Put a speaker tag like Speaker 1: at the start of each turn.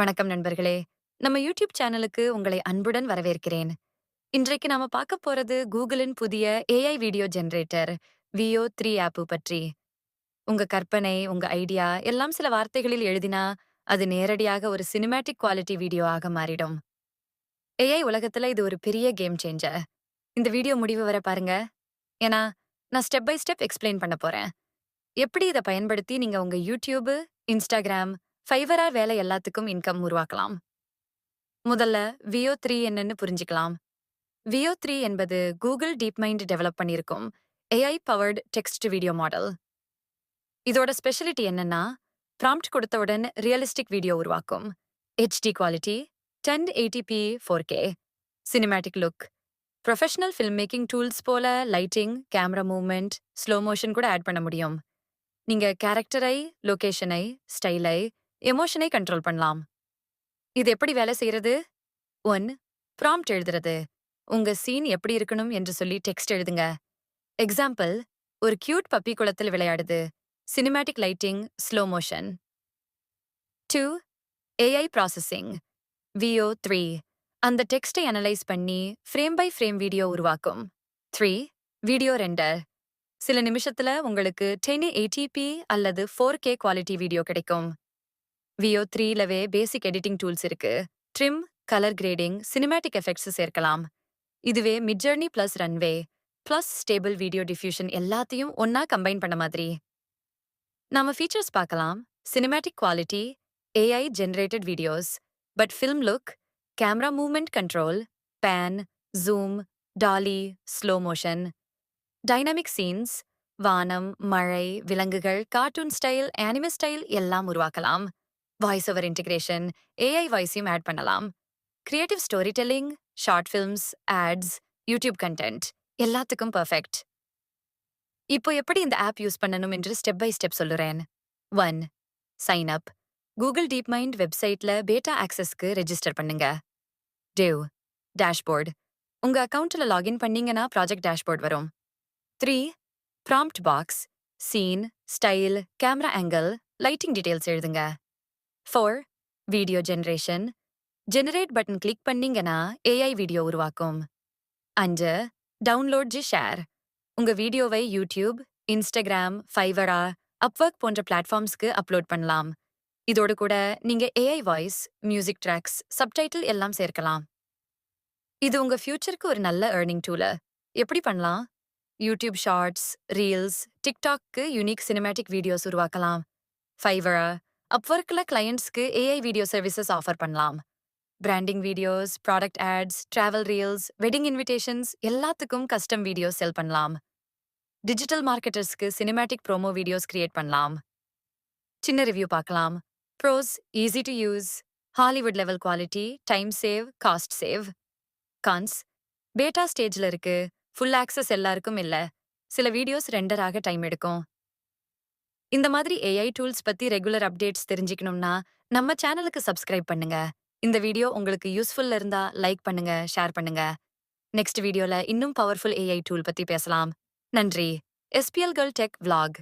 Speaker 1: வணக்கம் நண்பர்களே. நம்ம யூடியூப் சேனலுக்கு உங்களை அன்புடன் வரவேற்கிறேன். இன்றைக்கு நாம பார்க்க போறது கூகுளின் புதிய AI video generator Veo three app பற்றி. உங்க கற்பனை உங்க ஐடியா எல்லாம் சில வார்த்தைகளில் எழுதினா அது நேரடியாக ஒரு சினிமேட்டிக் குவாலிட்டி வீடியோ ஆக மாறிடும். ஏஐ உலகத்துல இது ஒரு பெரிய கேம் சேஞ்சர் இந்த வீடியோ முடிவு வர பாருங்க. ஏன்னா நான் ஸ்டெப் பை ஸ்டெப் எக்ஸ்பிளைன் பண்ண போறேன். எப்படி இதை பயன்படுத்தி நீங்க உங்க யூடியூப் இன்ஸ்டாகிராம் ஃபைவரார் வேலை எல்லாத்துக்கும் இன்கம் உருவாக்கலாம். முதல்ல வியோ த்ரீ என்னன்னு புரிஞ்சுக்கலாம். வியோ த்ரீ என்பது Google DeepMind develop பண்ணியிருக்கும் AI powered text video model இதோட ஸ்பெஷலிட்டி என்னன்னா ப்ராம்ப்ட் கொடுத்தவுடன் ரியலிஸ்டிக் வீடியோ உருவாக்கும். HD quality ten eighty p four K cinematic look professional film making tools போல lighting camera movement slow motion கூட add பண்ண முடியும். நீங்க கேரக்டரை லொகேஷனை ஸ்டைலை எமோஷனை கண்ட்ரோல் பண்ணலாம். இது எப்படி வேலை செய்யறது? ஒன் ப்ராம்ப்ட் எழுதுறது. உங்க சீன் எப்படி இருக்கணும் என்று சொல்லி டெக்ஸ்ட் எழுதுங்க. எக்ஸாம்பிள் ஒரு கியூட் பப்பி குளத்தில் விளையாடுது. Cinematic lighting slow motion two AI processing Veo three அந்த டெக்ஸ்டை அனலைஸ் பண்ணி ஃப்ரேம் பை ஃப்ரேம் வீடியோ உருவாக்கும். த்ரீ வீடியோ ரெண்டர் சில நிமிஷத்துல உங்களுக்கு டென் எயிட்டிபி அல்லது ஃபோர் கே குவாலிட்டி வீடியோ கிடைக்கும். வியோ த்ரீலவே பேசிக் எடிட்டிங் டூல்ஸ் இருக்கு. Trim colour grading cinematic effects சேர்க்கலாம். இதுவே Midjourney plus Runway plus Stable video diffusion எல்லாத்தையும் ஒன்னா கம்பைன் பண்ண மாதிரி. நாம ஃபீச்சர்ஸ் பார்க்கலாம். Cinematic quality AI generated videos but film look camera movement control pan zoom dolly slow motion dynamic scenes வானம் மழை விலங்குகள் கார்ட்டூன் ஸ்டைல் ஆனிமல் ஸ்டைல் எல்லாம் உருவாக்கலாம். வாய்ஸ் ஓவர் இன்டிகிரேஷன் ஏஐ வாய்ஸையும் ஆட் பண்ணலாம். Creative storytelling short films ads YouTube content எல்லாத்துக்கும் perfect இப்போ எப்படி இந்த ஆப் யூஸ் பண்ணணும் என்று ஸ்டெப் பை ஸ்டெப் சொல்லுறேன். One sign up Google DeepMind வெப்சைட்ல பேட்டா ஆக்சஸ்க்கு ரெஜிஸ்டர் பண்ணுங்க. டேவ் டேஷ்போர்டு உங்க அக்கவுண்ட்ல லாகின் பண்ணீங்கன்னா ப்ராஜெக்ட் டேஷ்போர்ட் வரும். Three prompt box scene style camera angle lighting details எழுதுங்க. Four video generation generate button click பண்ணீங்கன்னா ஏஐ வீடியோ உருவாக்கும். அஞ்சு டவுன்லோட் ஜி ஷேர் உங்க வீடியோவை யூடியூப் இன்ஸ்டாகிராம் ஃபைவரா அப்வொர்க் போன்ற பிளாட்ஃபார்ம்ஸ்க்கு அப்லோட் பண்ணலாம். இதோடு கூட நீங்க AI voice music tracks subtitle எல்லாம் சேர்க்கலாம். இது உங்க ஃபியூச்சருக்கு ஒரு நல்ல ஏர்னிங் டூலு எப்படி பண்ணலாம்? YouTube shorts reels TikTok unique cinematic videos உருவாக்கலாம். ஃபைவரா அப்வொர்க்கில் கிளையண்ட்ஸ்க்கு ஏஐ வீடியோ சர்வீசஸ் ஆஃபர் பண்ணலாம். Branding videos product ads travel reels wedding invitations எல்லாத்துக்கும் கஸ்டம் வீடியோஸ் செல் பண்ணலாம். டிஜிட்டல் மார்க்கெட்டர்ஸ்க்கு சினிமேட்டிக் ப்ரோமோ வீடியோஸ் கிரியேட் பண்ணலாம். சின்ன ரிவ்யூ பார்க்கலாம். Pros easy to use Hollywood level quality time save cost save cons beta ஸ்டேஜ்ல இருக்கு full access எல்லாருக்கும் இல்ல. சில வீடியோஸ் ரெண்டராக டைம் எடுக்கும். இந்த மாதிரி ஏஐ டூல்ஸ் பத்தி ரெகுலர் அப்டேட்ஸ் தெரிஞ்சுக்கணும்னா நம்ம சேனலுக்கு சப்ஸ்கிரைப் பண்ணுங்க. இந்த வீடியோ உங்களுக்கு யூஸ்ஃபுல்ல இருந்தா லைக் பண்ணுங்க ஷேர் பண்ணுங்க. நெக்ஸ்ட் வீடியோல இன்னும் பவர்ஃபுல் ஏஐ டூல் பத்தி பேசலாம். நன்றி. SPL girl tech vlog